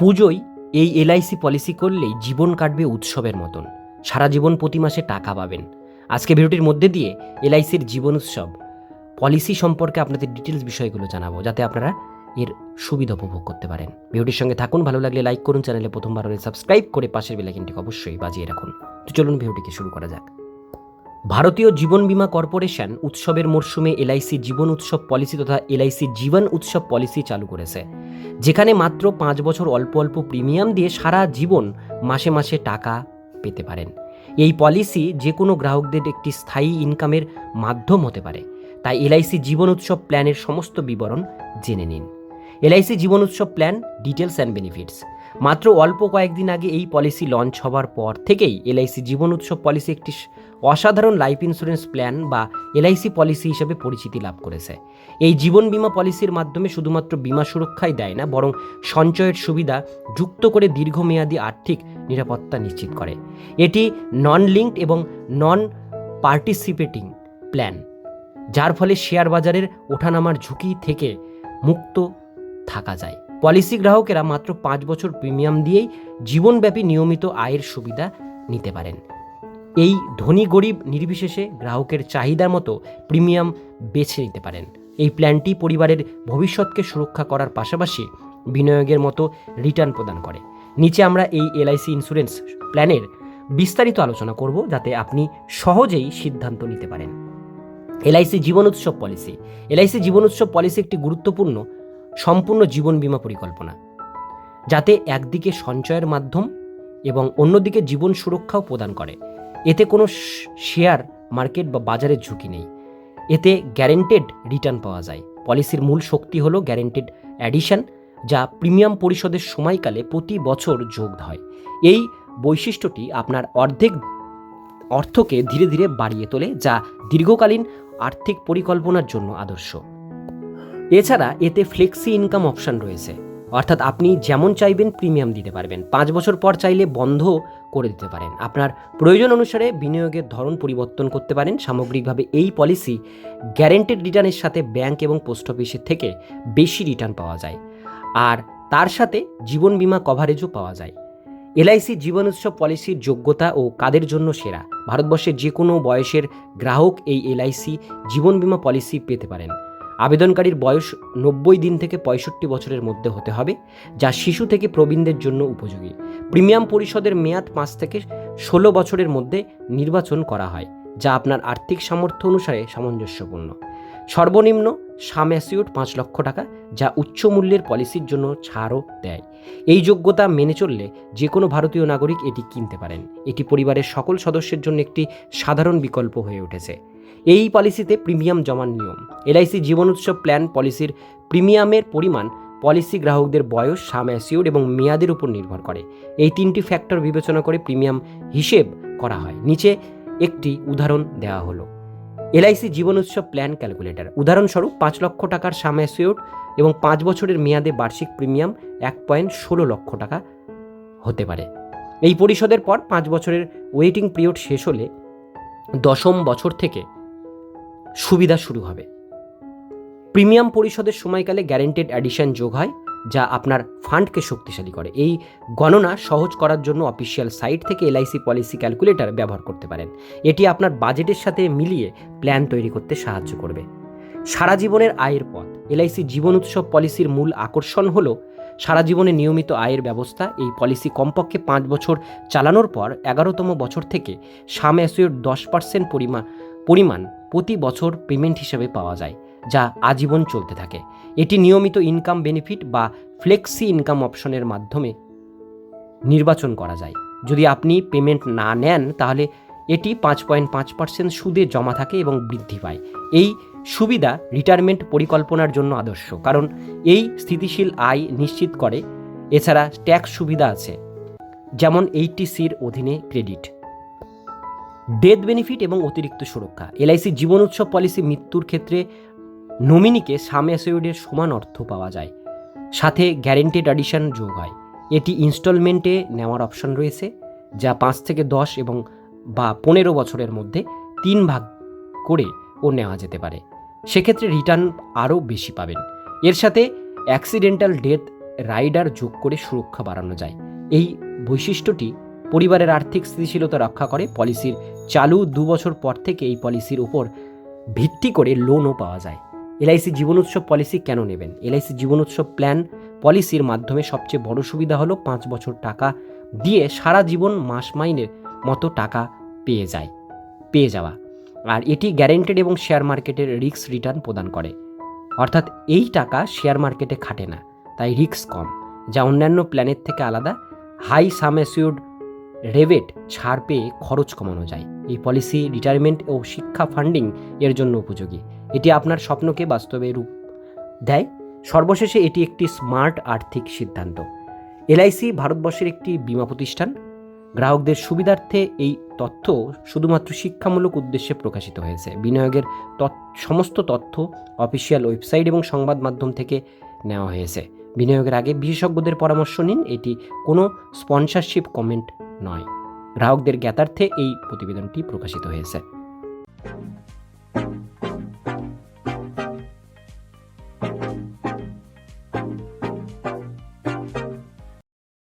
পুজোয় এই LIC policy করলেই জীবন কাটবে উৎসবের মতন। সারা জীবন প্রতি মাসে টাকা পাবেন। আজকে ভিডিওটির মধ্যে দিয়ে এলআইসির জীবন উৎসব পলিসি সম্পর্কে আপনাদের ডিটেলস বিষয়গুলো জানাব, যাতে আপনারা এর সুবিধা উপভোগ করতে পারেন। ভিডিওটির সঙ্গে থাকুন, ভালো লাগলে লাইক করুন, চ্যানেলে প্রথমবার হলে সাবস্ক্রাইব করে পাশের বেলাইকনটিকে অবশ্যই বাজিয়ে রাখুন। তো চলুন ভিডিওটিকে শুরু করা যাক। ভারতীয় জীবন বীমা কর্পোরেশন উৎসবের মরশুমে এলআইসি জীবন উৎসব পলিসি তথা এলআইসি জীবন উৎসব পলিসি চালু করেছে। যেখানে মাত্র পাঁচ বছর অল্প অল্প প্রিমিয়াম দিয়ে সারা জীবন মাসে মাসে টাকা পেতে পারেন। এই পলিসি যে কোনো গ্রাহকদের একটি স্থায়ী ইনকামের মাধ্যম হতে পারে। তাই এলআইসি জীবন উৎসব প্ল্যানের সমস্ত বিবরণ জেনে নিন। এলআইসি জীবন উৎসব প্ল্যান ডিটেলস অ্যান্ড বেনিফিটস। মাত্র অল্প কয়েকদিন আগে এই পলিসি লঞ্চ হওয়ার পর থেকেই এলআইসি জীবন উৎসব পলিসি একটি অসাধারণ লাইফ ইন্স্যুরেন্স প্ল্যান বা এলআইসি পলিসি হিসেবে পরিচিতি লাভ করেছে। এই জীবন বীমা পলিসির মাধ্যমে শুধুমাত্র বীমা সুরক্ষাই দেয় না, বরং সঞ্চয়ের সুবিধা যুক্ত করে দীর্ঘমেয়াদী আর্থিক নিরাপত্তা নিশ্চিত করে। এটি নন লিঙ্কড এবং নন পার্টিসিপেটিং প্ল্যান যার ফলে শেয়ার বাজারের ওঠানামার ঝুঁকি থেকে মুক্ত থাকা যায়। পলিসি গ্রাহকেরা মাত্র পাঁচ বছর প্রিমিয়াম দিয়েই জীবনব্যাপী নিয়মিত আয়ের সুবিধা নিতে পারেন। এই ধনী গরিব নির্বিশেষে গ্রাহকের চাহিদার মতো প্রিমিয়াম বেছে নিতে পারেন। এই প্ল্যানটি পরিবারের ভবিষ্যৎকে সুরক্ষা করার পাশাপাশি বিনিয়োগের মতো রিটার্ন প্রদান করে। নিচে আমরা এই এলআইসি ইন্স্যুরেন্স প্ল্যানের বিস্তারিত আলোচনা করব, যাতে আপনি সহজেই সিদ্ধান্ত নিতে পারেন। এলআইসি জীবন উৎসব পলিসি। এলআইসি জীবন উৎসব পলিসি একটি গুরুত্বপূর্ণ, সম্পূর্ণ জীবন বীমা পরিকল্পনা, যাতে একদিকে সঞ্চয়ের মাধ্যম এবং অন্যদিকে জীবন সুরক্ষাও প্রদান করে। এতে কোনো শেয়ার মার্কেট বা বাজারের ঝুঁকি নেই। এতে গ্যারেন্টেড রিটার্ন পাওয়া যায়। পলিসির মূল শক্তি হলো গ্যারেন্টেড অ্যাডিশন যা প্রিমিয়াম পরিশোধের সময়কালে প্রতি বছর যোগ হয়। এই বৈশিষ্ট্যটি আপনার অর্ধেক অর্থকে ধীরে ধীরে বাড়িয়ে তোলে, যা দীর্ঘকালীন আর্থিক পরিকল্পনার জন্য আদর্শ। এছাড়া এতে ফ্লেক্সি ইনকাম অপশন রয়েছে। অর্থাৎ আপনি যেমন চাইবেন প্রিমিয়াম দিতে পারবেন। পাঁচ বছর পর চাইলে বন্ধ করে দিতে পারেন। আপনার প্রয়োজন অনুসারে বিনিয়োগের ধরন পরিবর্তন করতে পারেন। সামগ্রিকভাবে এই পলিসি গ্যারেন্টেড রিটার্নের সাথে ব্যাংক এবং পোস্ট অফিসের থেকে বেশি রিটার্ন পাওয়া যায়। আর তার সাথে জীবন বীমা কভারেজও পাওয়া যায়। এলআইসি জীবন উৎসব পলিসির যোগ্যতা ও কাদের জন্য সেরা? ভারতবর্ষের যে কোনো বয়সের গ্রাহক এই এলআইসি জীবন বীমা পলিসি পেতে পারেন। আবেদনকারীর বয়স নব্বই দিন থেকে পঁয়ষট্টি বছরের মধ্যে হতে হবে, যা শিশু থেকে প্রবীণদের জন্য উপযোগী। প্রিমিয়াম পরিষদের মেয়াদ পাঁচ থেকে ষোলো বছরের মধ্যে নির্বাচন করা হয়, যা আপনার আর্থিক সামর্থ্য অনুসারে সামঞ্জস্যপূর্ণ। সর্বনিম্ন সাম অ্যাসিউট পাঁচ লক্ষ টাকা, যা উচ্চ মূল্যের পলিসির জন্য ছাড়ও দেয়। এই যোগ্যতা মেনে চললে যে কোনো ভারতীয় নাগরিক এটি কিনতে পারেন। এটি পরিবারের সকল সদস্যের জন্য একটি সাধারণ বিকল্প হয়ে উঠেছে। এই পলিসিতে প্রিমিয়াম জমার নিয়ম। এলআইসি জীবন উৎসব প্ল্যান পলিসির প্রিমিয়ামের পরিমাণ পলিসি গ্রাহকদের বয়স, সাম অ্যাসিউড এবং মেয়াদের উপর নির্ভর করে। এই তিনটি ফ্যাক্টর বিবেচনা করে প্রিমিয়াম হিসেব করা হয়। নিচে একটি উদাহরণ দেওয়া হলো। এলআইসি জীবন উৎসব প্ল্যান ক্যালকুলেটর। উদাহরণস্বরূপ, পাঁচ লক্ষ টাকার সাম অ্যাসিউড এবং পাঁচ বছরের মেয়াদে বার্ষিক প্রিমিয়াম এক পয়েন্ট ষোলো লক্ষ টাকা হতে পারে। এই পরিশোধের পর পাঁচ বছরের ওয়েটিং পিরিয়ড শেষ হলে দশম বছর থেকে সুবিধা শুরু হবে। প্রিমিয়াম পরিশোধের সময়কালে গ্যারেন্টেড অ্যাডিশন যোগ হয়, যা আপনার ফান্ডকে শক্তিশালী করে। এই গণনা সহজ করার জন্য অফিসিয়াল সাইট থেকে এলআইসি পলিসি ক্যালকুলেটর ব্যবহার করতে পারেন। এটি আপনার বাজেটের সাথে মিলিয়ে প্ল্যান তৈরি করতে সাহায্য করবে। সারা জীবনের আয়ের পথ। এলআইসি জীবন উৎসব পলিসির মূল আকর্ষণ হল, সারা জীবনে নিয়মিত আয়ের ব্যবস্থা। এই পলিসি কমপক্ষে পাঁচ বছর চালানোর পর এগারোতম বছর থেকে সাম অ্যাসিওর দশ পার্সেন্ট পরিমাণ পরিমাণ প্রতি বছর পেমেন্ট হিসেবে পাওয়া যায়, যা আজীবন চলতে থাকে। এটি নিয়মিত ইনকাম বেনিফিট বা ফ্লেক্সি ইনকাম অপশনের মাধ্যমে নির্বাচন করা যায়। যদি আপনি পেমেন্ট না নেন, তাহলে এটি পাঁচ পয়েন্ট পাঁচ পার্সেন্ট সুদে জমা থাকে এবং বৃদ্ধি পায়। এই সুবিধা রিটায়ারমেন্ট পরিকল্পনার জন্য আদর্শ, কারণ এই স্থিতিশীল আয় নিশ্চিত করে। এছাড়া ট্যাক্স সুবিধা আছে, যেমন এইটিসির অধীনে ক্রেডিট ডেথ বেনিফিট এবং অতিরিক্ত সুরক্ষা। এলআইসি জীবন উৎসব পলিসি মৃত্যুর ক্ষেত্রে নমিনিকে সাম অ্যাসিউডের সমান অর্থ পাওয়া যায়। সাথে গ্যারেন্টেড অ্যাডিশন যোগ হয়। এটি ইনস্টলমেন্টে নেওয়ার অপশন রয়েছে, যা পাঁচ থেকে দশ এবং বা পনেরো বছরের মধ্যে তিন ভাগ করে ও নেওয়া যেতে পারে। সেক্ষেত্রে রিটার্ন আরও বেশি পাবেন। এর সাথে অ্যাক্সিডেন্টাল ডেথ রাইডার যোগ করে সুরক্ষা বাড়ানো যায়। এই বৈশিষ্ট্যটি পরিবারের আর্থিক স্থিতিশীলতা রক্ষা করে পলিসির চালু দু বছর পর থেকে এই পলিসির উপর ভিত্তি করে লোনও পাওয়া যায়। এলআইসি জীবন উৎসব পলিসি কেন নেবেন? এলআইসি জীবন উৎসব প্ল্যান পলিসির মাধ্যমে সবচেয়ে বড় সুবিধা হলো পাঁচ বছর টাকা দিয়ে সারা জীবন মাস মাইনের মতো টাকা পেয়ে যায়, পেয়ে যাওয়া। আর এটি গ্যারেন্টেড এবং শেয়ার মার্কেটের রিস্ক রিটার্ন প্রদান করে। অর্থাৎ এই টাকা শেয়ার মার্কেটে খাটে না, তাই রিস্ক কম, যা অন্যান্য প্ল্যানের থেকে আলাদা। হাই সামেসিউড রেবেট ছাড় পেয়ে খরচ কমানো যায়। এই পলিসি রিটায়ারমেন্ট ও শিক্ষা ফান্ডিং এর জন্য উপযোগী। এটি আপনার স্বপ্নকে বাস্তবে রূপ দেয়। সর্বশেষে এটি একটি স্মার্ট আর্থিক সিদ্ধান্ত। এলআইসি ভারতবর্ষের একটি বীমা প্রতিষ্ঠান। গ্রাহকদের সুবিধার্থে এই তথ্য শুধুমাত্র শিক্ষামূলক উদ্দেশ্যে প্রকাশিত হয়েছে। বিনিয়োগের সমস্ত তথ্য অফিসিয়াল ওয়েবসাইট এবং সংবাদ মাধ্যম থেকে নেওয়া হয়েছে। বিনিয়োগের আগে বিশেষজ্ঞদের পরামর্শ নিন। এটি কোনো স্পন্সরশিপ কমেন্ট নয়। গ্রাহকদের জ্ঞাতার্থে এই প্রতিবেদনটি প্রকাশিত হয়েছে।